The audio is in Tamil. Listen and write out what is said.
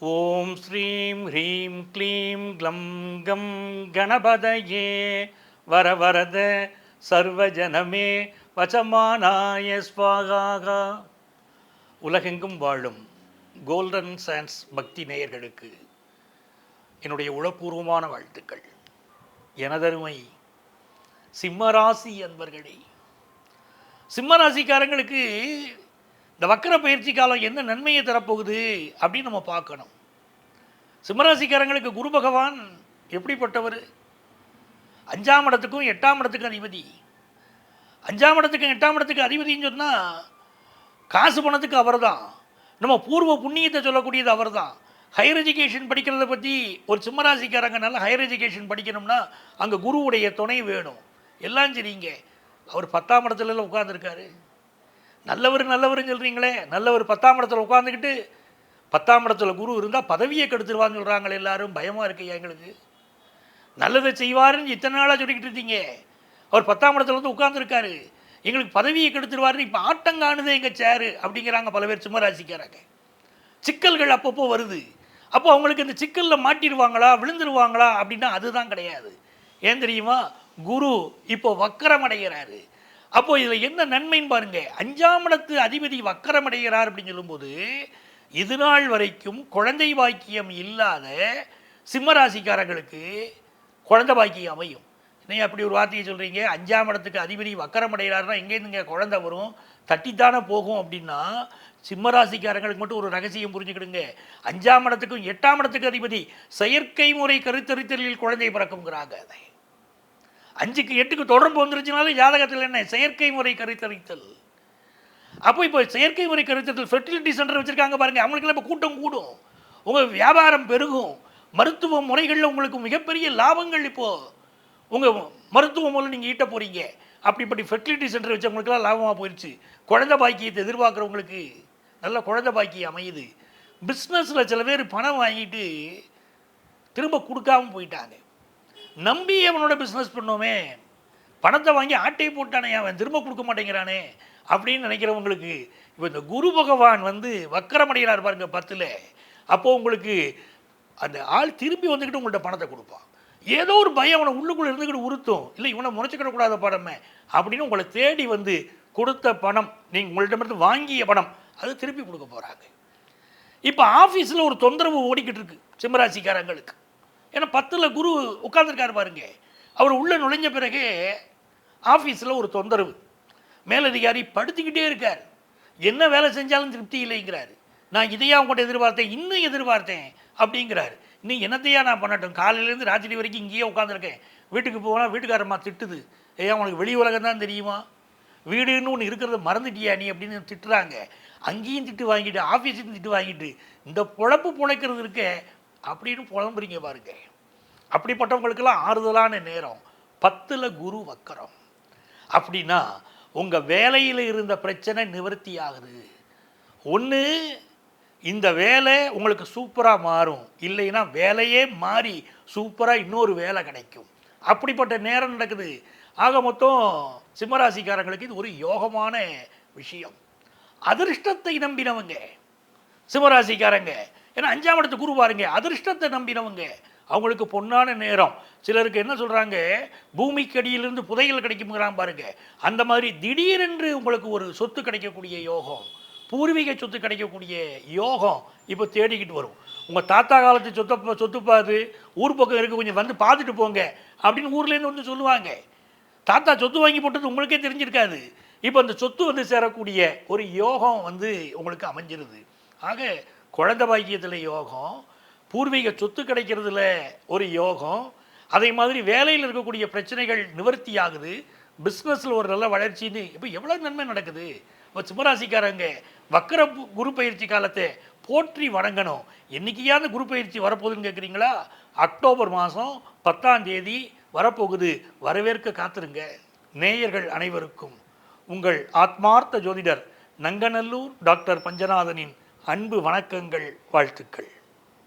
ஓம் ஸ்ரீம் ஹ்ரீம் க்ளீம் க்ளம் கம் கணபதயே. வரவரத சர்வஜனமே வச்சமானாய ஸ்வாகா உலகெங்கும் வாழும் கோல்டன் சான்ஸ் பக்தி நேயர்களுக்கு என்னுடைய உளப்பூர்வமான வாழ்த்துக்கள். எனதருமை சிம்மராசி அன்பர்களே சிம்மராசிக்காரங்களுக்கு இந்த வக்கர பயிற்சி காலம் என்ன நன்மையை தரப்போகுது அப்படின்னு நம்ம பார்க்கணும். சிம்மராசிக்காரங்களுக்கு குரு பகவான் எப்படிப்பட்டவர்? அஞ்சாம் இடத்துக்கும் எட்டாம் இடத்துக்கும் அதிபதி. அஞ்சாம் இடத்துக்கும் எட்டாம் இடத்துக்கு அதிபதின்னு சொன்னால் காசு பணத்துக்கு அவர் தான் நம்ம பூர்வ புண்ணியத்தை சொல்லக்கூடியது அவர் தான் ஹையர் எஜுகேஷன் படிக்கிறத பற்றி ஒரு சிம்மராசிக்காரங்க ஹையர் எஜுகேஷன் படிக்கணும்னா அங்கே குருவுடைய துணை வேணும். எல்லாம் சரிங்க. அவர் பத்தாம் இடத்துல உட்காந்துருக்காரு நல்லவர் நல்லவர்னு சொல்கிறீங்களே நல்லவர் பத்தாம் இடத்துல உட்காந்துக்கிட்டு பத்தாம் இடத்துல குரு இருந்தால் பதவியை கெடுத்துருவான்னு சொல்கிறாங்களே எல்லாரும். பயமாக இருக்கு எங்களுக்கு? நல்லதை செய்வாருன்னு இத்தனை நாளாக சொல்லிக்கிட்டு இருந்தீங்க அவர் பத்தாம் இடத்துல வந்து உட்காந்துருக்காரு எங்களுக்கு பதவியை கெடுத்துருவாருன்னு இப்போ ஆட்டம் காணுதே எங்கள் சேரு அப்படிங்கிறாங்க பல பேர் சிம்மராசிக்காரங்க சிக்கல்கள் அப்பப்போ வருது. அப்போ அவங்களுக்கு இந்த சிக்கலில் மாட்டிடுவாங்களா விழுந்துருவாங்களா அப்படின்னா அதுதான் கிடையாது. ஏன் தெரியுமா? குரு இப்போ வக்கரம் அடைகிறாரு. அப்போ இதில் என்ன நன்மைன்னு பாருங்க. அஞ்சாம் இடத்து அதிபதி வக்கரமடைகிறார் அப்படின்னு சொல்லும்போது இதுநாள் வரைக்கும் குழந்தை பாக்கியம் இல்லாத சிம்மராசிக்காரங்களுக்கு குழந்தை பாக்கியம் அமையும். நீங்கள் அப்படி ஒரு வார்த்தையை சொல்கிறீங்க அஞ்சாம் இடத்துக்கு அதிபதி வக்கரம் அடைகிறாருன்னா எங்கேருந்துங்க குழந்தை வரும்? தட்டித்தானே போகும் அப்படின்னா சிம்மராசிக்காரங்களுக்கு மட்டும் ஒரு ரகசியம் புரிஞ்சுக்கிடுங்க. அஞ்சாம் இடத்துக்கும் எட்டாம் இடத்துக்கு அதிபதி செயற்கை முறை கருத்தரித்தலில் குழந்தை பிறக்குங்கிறாங்க அதை. அஞ்சுக்கு எட்டுக்கு தொடர்பு வந்துருச்சுனாலே ஜாதகத்தில் என்ன? செயற்கை முறை கருத்தரித்தல். அப்போ இப்போ செயற்கை முறை கருத்தரித்தல் ஃபெர்டிலிட்டி சென்டர் வச்சுருக்காங்க பாருங்கள் அவங்களுக்கெல்லாம் இப்போ கூட்டம் கூடும். உங்கள் வியாபாரம் பெருகும். மருத்துவ முறைகளில் உங்களுக்கு மிகப்பெரிய லாபங்கள் இப்போது உங்கள் மருத்துவ மூலம் நீங்கள் ஈட்ட போகிறீங்க அப்படிப்பட்ட ஃபெர்டிலிட்டி சென்டர் வச்சவங்களுக்குலாம் லாபமாக போயிடுச்சு குழந்தை பாக்கியத்தை எதிர்பார்க்குறவங்களுக்கு நல்ல குழந்தை பாக்கியம் அமையுது. பிஸ்னஸில் சில பேர் பணம் வாங்கிட்டு திரும்ப கொடுக்காம போயிட்டாங்க. நம்பி அவனோட பிஸ்னஸ் பண்ணோமே. பணத்தை வாங்கி ஆட்டையை போட்டானே அவன் திரும்ப கொடுக்க மாட்டேங்கிறானே அப்படின்னு நினைக்கிறவங்களுக்கு இப்போ இந்த குரு பகவான் வந்து வக்கரமடைகிறார் பாருங்க பத்தில். அப்போது உங்களுக்கு அந்த ஆள் திரும்பி வந்துக்கிட்டு உங்கள்கிட்ட பணத்தை கொடுப்பான். ஏதோ ஒரு பயம் அவனை உள்ளுக்குள்ளே இருந்துக்கிட்டு உறுத்தும். இல்லை இவனை முறைச்சிக்கிடக்கூடாத படமே அப்படின்னு உங்களை தேடி வந்து கொடுத்த பணம் நீங்கள் உங்கள்கிட்ட வாங்கிய பணம் அது திருப்பி கொடுக்க போகிறாங்க இப்போ ஆஃபீஸில் ஒரு தொந்தரவு ஓடிக்கிட்டு இருக்கு சிம்மராசிக்காரங்களுக்கு. ஏன்னா பத்தில் குரு உட்காந்துருக்காரு பாருங்க. அவர் உள்ளே நுழைஞ்ச பிறகு ஆஃபீஸில் ஒரு தொந்தரவு. மேலதிகாரி படுத்திக்கிட்டே இருக்கார். என்ன வேலை செஞ்சாலும் திருப்தி இல்லைங்கிறாரு. நான் இதையா உங்கள்கிட்ட எதிர்பார்த்தேன் இன்னும் எதிர்பார்த்தேன் அப்படிங்கிறாரு. இன்னும் என்னத்தையா நான் பண்ணட்டும்? காலையிலேருந்து ராத்திரி வரைக்கும் இங்கேயே உட்காந்துருக்கேன் வீட்டுக்கு போனால் வீட்டுக்காரம்மா திட்டுது. ஐயா உனக்கு வெளி உலகம் தான் தெரியுமா? வீடுன்னு ஒன்று இருக்கிறத மறந்துட்டியா நீ? அப்படின்னு திட்டுறாங்க. அங்கேயும் திட்டு வாங்கிட்டு ஆஃபீஸுக்கும் திட்டு வாங்கிட்டு இந்த பொழப்பு பிழைக்கிறது இருக்க அப்படின்னு புலம்புறீங்க பாருங்க. அப்படிப்பட்டவங்களுக்கெல்லாம் ஆறுதலான நேரம் பத்தில் குரு வக்கரம். அப்படின்னா உங்கள் வேலையில் இருந்த பிரச்சனை நிவர்த்தி ஆகுது. ஒன்று இந்த வேலை உங்களுக்கு சூப்பராக மாறும். இல்லைன்னா வேலையே மாறி சூப்பராக இன்னொரு வேலை கிடைக்கும். அப்படிப்பட்ட நேரம் நடக்குது. ஆக மொத்தம் சிம்மராசிக்காரங்களுக்கு இது ஒரு யோகமான விஷயம். அதிர்ஷ்டத்தை நம்பினவங்க சிம்மராசிக்காரங்க ஏன்னா அஞ்சாம் இடத்து குரு பாருங்க அதிர்ஷ்டத்தை நம்பினவங்க. அவங்களுக்கு பொன்னான நேரம். சிலருக்கு என்ன சொல்கிறாங்க பூமிக்கடியிலிருந்து புதையல் கிடைக்குங்கிறான் பாருங்க. அந்த மாதிரி திடீரென்று உங்களுக்கு ஒரு சொத்து கிடைக்கக்கூடிய யோகம் பூர்வீக சொத்து கிடைக்கக்கூடிய யோகம் இப்போ தேடிக்கிட்டு வரும். உங்கள் தாத்தா காலத்து சொத்தை சொத்து பார்த்து ஊர் பக்கம் இருக்க கொஞ்சம் வந்து பார்த்துட்டு போங்க அப்படின்னு ஊர்லேருந்து வந்து சொல்லுவாங்க. தாத்தா சொத்து வாங்கி போட்டது உங்களுக்கே தெரிஞ்சிருக்காது. இப்போ அந்த சொத்து வந்து சேரக்கூடிய ஒரு யோகம் வந்து உங்களுக்கு அமைஞ்சிருது. ஆக குழந்தை பாக்கியத்தில் யோகம் பூர்வீக சொத்து கிடைக்கிறதுல ஒரு யோகம் அதே மாதிரி வேலையில் இருக்கக்கூடிய பிரச்சனைகள் நிவர்த்தி ஆகுது பிஸ்னஸில் ஒரு நல்ல வளர்ச்சின்னு. இப்போ எவ்வளோ நன்மை நடக்குது? இப்போ சிம்மராசிக்காரங்க வக்கர பு- குரு பயிற்சி காலத்தை போற்றி வணங்கணும். என்னைக்கியாவது குரு பயிற்சி வரப்போகுதுன்னு கேட்குறீங்களா அக்டோபர் மாதம் பத்தாம் தேதி வரப்போகுது. வரவேற்க காத்திருங்க. நேயர்கள் அனைவருக்கும் உங்கள் ஆத்மார்த்த ஜோதிடர் நங்கநல்லூர் டாக்டர் பஞ்சநாதனின் அன்பு வணக்கங்கள் வாழ்த்துக்கள்.